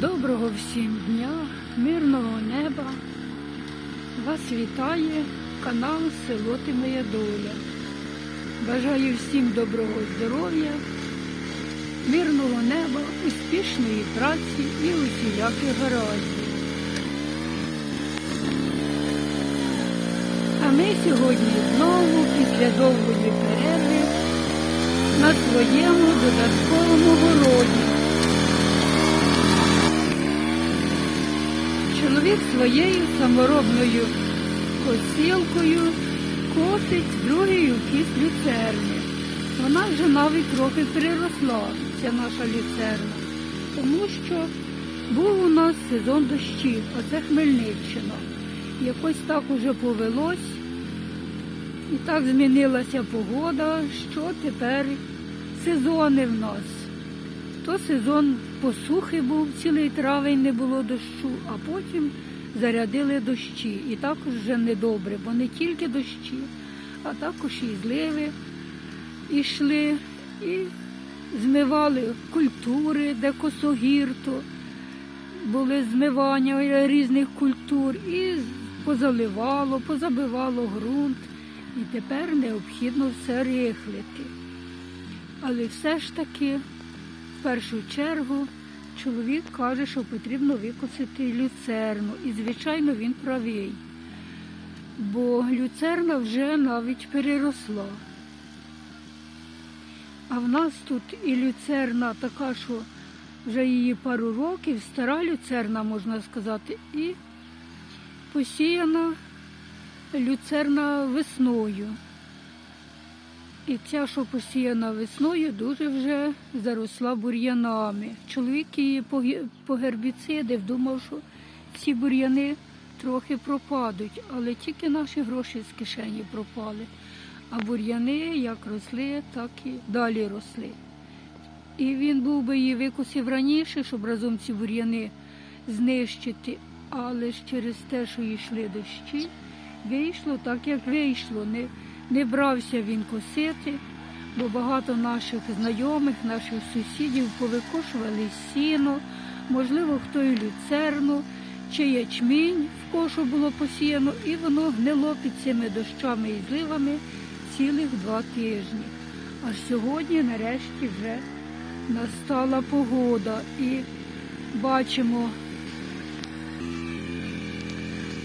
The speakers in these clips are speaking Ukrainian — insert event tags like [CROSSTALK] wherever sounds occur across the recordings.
Доброго всім дня, мирного неба. Вас вітає канал Село Ти Моя Доля. Бажаю всім доброго здоров'я, мирного неба, успішної праці і усіляких гараздів. А ми сьогодні знову після довгої перерви на своєму додатковому городі. Чоловік своєю саморобною косілкою косить другий кіс люцерни. Вона вже навіть трохи переросла, ця наша люцерна, тому що був у нас сезон дощів, а це Хмельниччина. Якось так уже повелось, і так змінилася погода, що тепер сезони в нас. То сезон посухи був, цілий травень не було дощу, а потім зарядили дощі. І також вже недобре, бо не тільки дощі, а також і зливи йшли, і змивали культури, де косогірто, були змивання різних культур, і позаливало, позабивало ґрунт. І тепер необхідно все рихлити. Але все ж таки першу чергу чоловік каже, що потрібно викосити люцерну. І, звичайно, він правий. Бо люцерна вже навіть переросла. А в нас тут і люцерна така, що вже її пару років, стара люцерна, можна сказати, і посіяна люцерна весною. І ця, що посіяна весною, дуже вже заросла бур'янами. Чоловік її погербіцидив, думав, що ці бур'яни трохи пропадуть, але тільки наші гроші з кишені пропали. А бур'яни як росли, так і далі росли. І він був би її викосив раніше, щоб разом ці бур'яни знищити, але ж через те, що йшли дощі, вийшло так, як вийшло. Не, не брався він косити, бо багато наших знайомих, наших сусідів повикошували сіно, можливо, хто і люцерну, чи ячмінь в кошу було посіяно, і воно гнило під цими дощами і зливами цілих два тижні. Аж сьогодні, нарешті, вже настала погода і бачимо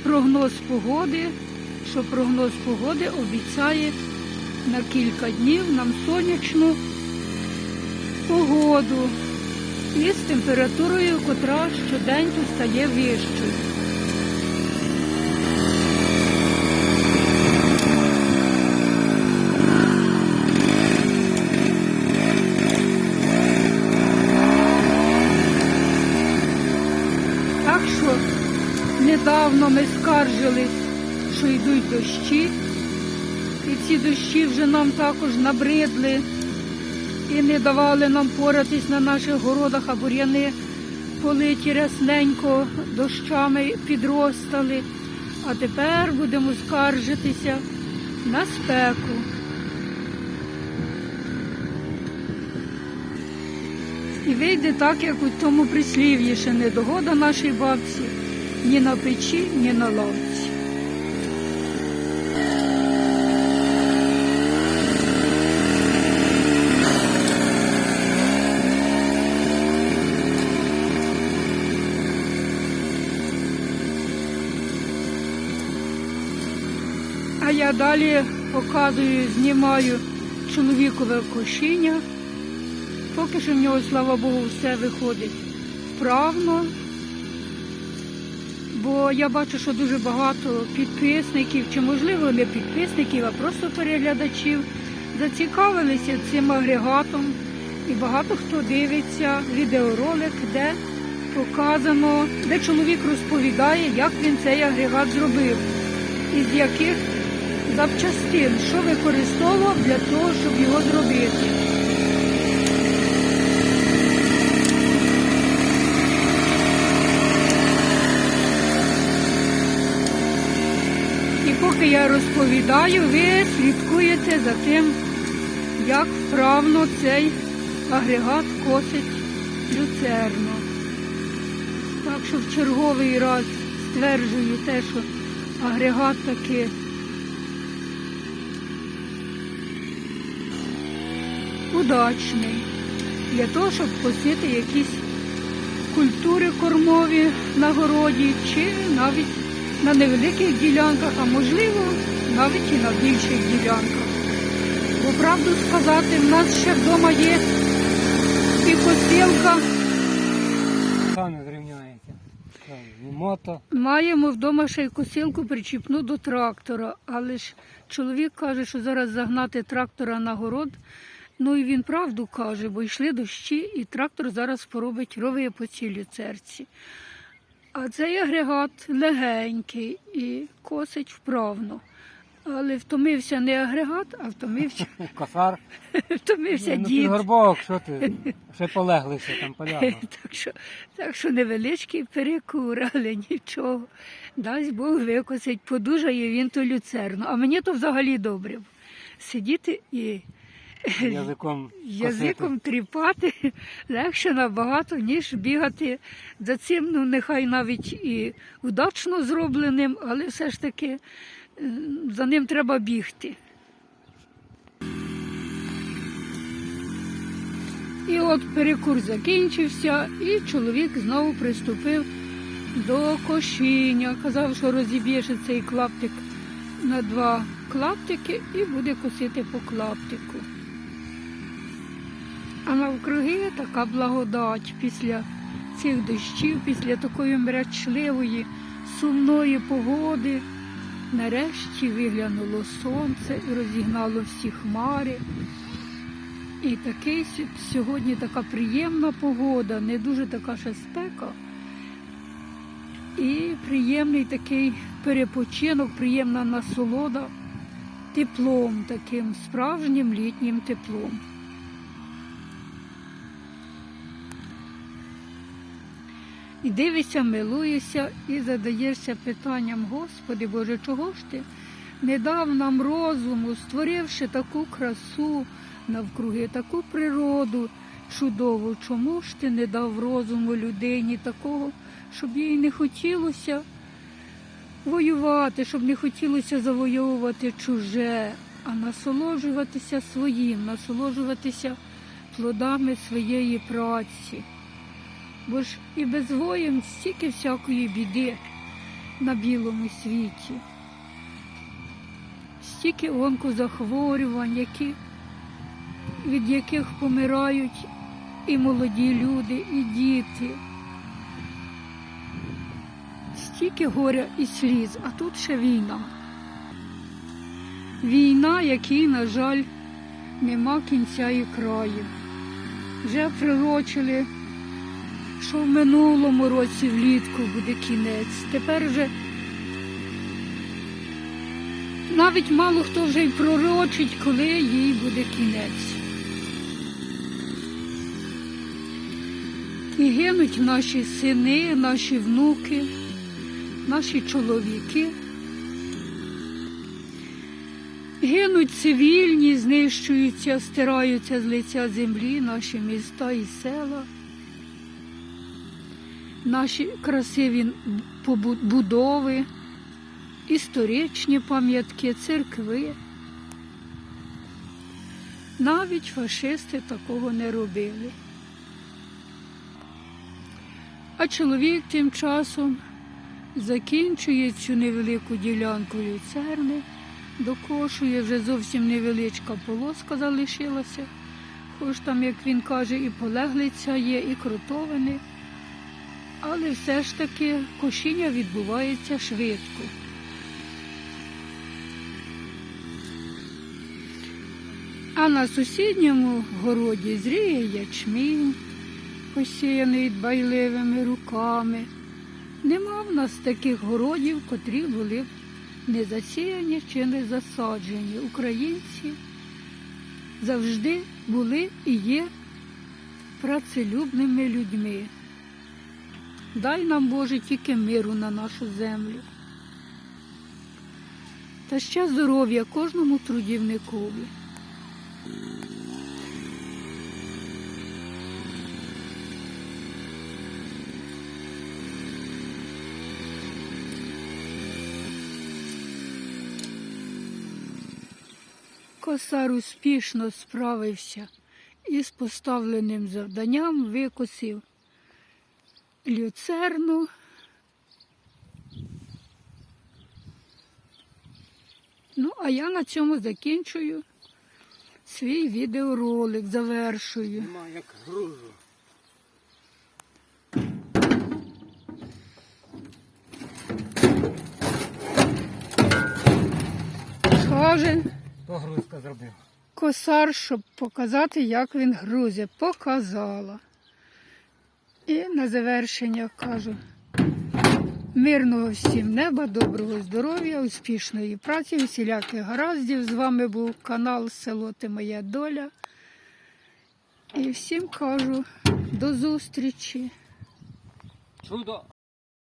прогноз погоди, що прогноз погоди обіцяє на кілька днів нам сонячну погоду із температурою, котра щоденько стає вищою. Так що недавно ми скаржились, йдуть дощі, і ці дощі вже нам також набридли і не давали нам поратись на наших городах, а бур'яни политі рясненько дощами підростали. А тепер будемо скаржитися на спеку. І вийде так, як у тому прислів'ї, що не догода нашій бабці ні на печі, ні на лавці. Я далі показую, знімаю чоловікове кошіння. Поки що в нього, слава Богу, все виходить вправно. Бо я бачу, що дуже багато підписників, чи можливо не підписників, а просто переглядачів зацікавилися цим агрегатом. І багато хто дивиться відеоролик, де показано, де чоловік розповідає, як він цей агрегат зробив, із яких запчастин, що використовував для того, щоб його зробити. І поки я розповідаю, ви слідкуєте за тим, як вправно цей агрегат косить люцерну. Так що в черговий раз стверджую те, що агрегат таки удачний для того, щоб посіти якісь культури кормові на городі чи навіть на невеликих ділянках, а можливо навіть і на більших ділянках. Бо правду сказати, в нас ще вдома є і посілка. Саме зрівняється. Маємо вдома ще й косілку причіпну до трактора, але ж чоловік каже, що зараз загнати трактора на город. Ну і він правду каже, бо йшли дощі, і трактор зараз поробить рови по цілій церці. А цей агрегат легенький і косить вправно. Але втомився не агрегат, а втомився, [LAUGHS] Косар. втомився ну, дід. під горбок, що ти? [LAUGHS] Ще полеглися там полягло. [LAUGHS] Так що, так що невеличкий перекур, але нічого. Дасть Бог викосить, подужає він то люцерну. А мені то взагалі добре. Сидіти і Язиком [LAUGHS] язиком тріпати легше набагато, ніж бігати за цим, ну нехай навіть і удачно зробленим, але все ж таки е, за ним треба бігти. І от перекур закінчився, і чоловік знову приступив до кошіння. Казав, що розіб'є ще цей клаптик на два клаптики і буде косити по клаптику. А навкруги така благодать після цих дощів, після такої мрячливої, сумної погоди. Нарешті виглянуло сонце і розігнало всі хмари. І такий сьогодні така приємна погода, не дуже така ще спека. І приємний такий перепочинок, приємна насолода теплом, таким справжнім літнім теплом. І дивишся, милуєшся і задаєшся питанням, Господи Боже, чого ж ти не дав нам розуму, створивши таку красу навкруги, таку природу чудову, чому ж ти не дав розуму людині такого, щоб їй не хотілося воювати, щоб не хотілося завойовувати чуже, а насолоджуватися своїм, насолоджуватися плодами своєї праці. Бо ж і без воїн стільки всякої біди на білому світі, стільки онкозахворювань, які, від яких помирають і молоді люди, і діти. Стільки горя і сліз, а тут ще війна. Війна, якій, на жаль, нема кінця і краю. Вже прирочили що в минулому році влітку буде кінець. Тепер вже навіть мало хто вже й пророчить, коли їй буде кінець. І гинуть наші сини, наші внуки, наші чоловіки. Гинуть цивільні, знищуються, стираються з лиця землі наші міста і села наші красиві будови, історичні пам'ятки, церкви. Навіть фашисти такого не робили. А чоловік тим часом закінчує цю невелику ділянку люцерни, докошує вже зовсім невеличка полоска залишилася. Хоч там, як він каже, і полеглиця є, і кротовини. Але все ж таки кошіння відбувається швидко. А на сусідньому городі зріє ячмінь, посіяний дбайливими руками. Нема в нас таких городів, котрі були б не засіяні чи не засаджені. Українці завжди були і є працелюбними людьми. Дай нам, Боже, тільки миру на нашу землю. Та ще здоров'я кожному трудівникові. Косар успішно справився із поставленим завданням викосив люцерну. Ну, а я на цьому закінчую свій відеоролик, завершую. Нема як грузу. Каже То грузка зробив. косар, щоб показати, як він грузить. Показала. І на завершення кажу. Мирного всім неба, доброго здоров'я, успішної праці, усіляких гараздів. З вами був канал Село Ти Моя Доля. І всім кажу до зустрічі. Чудо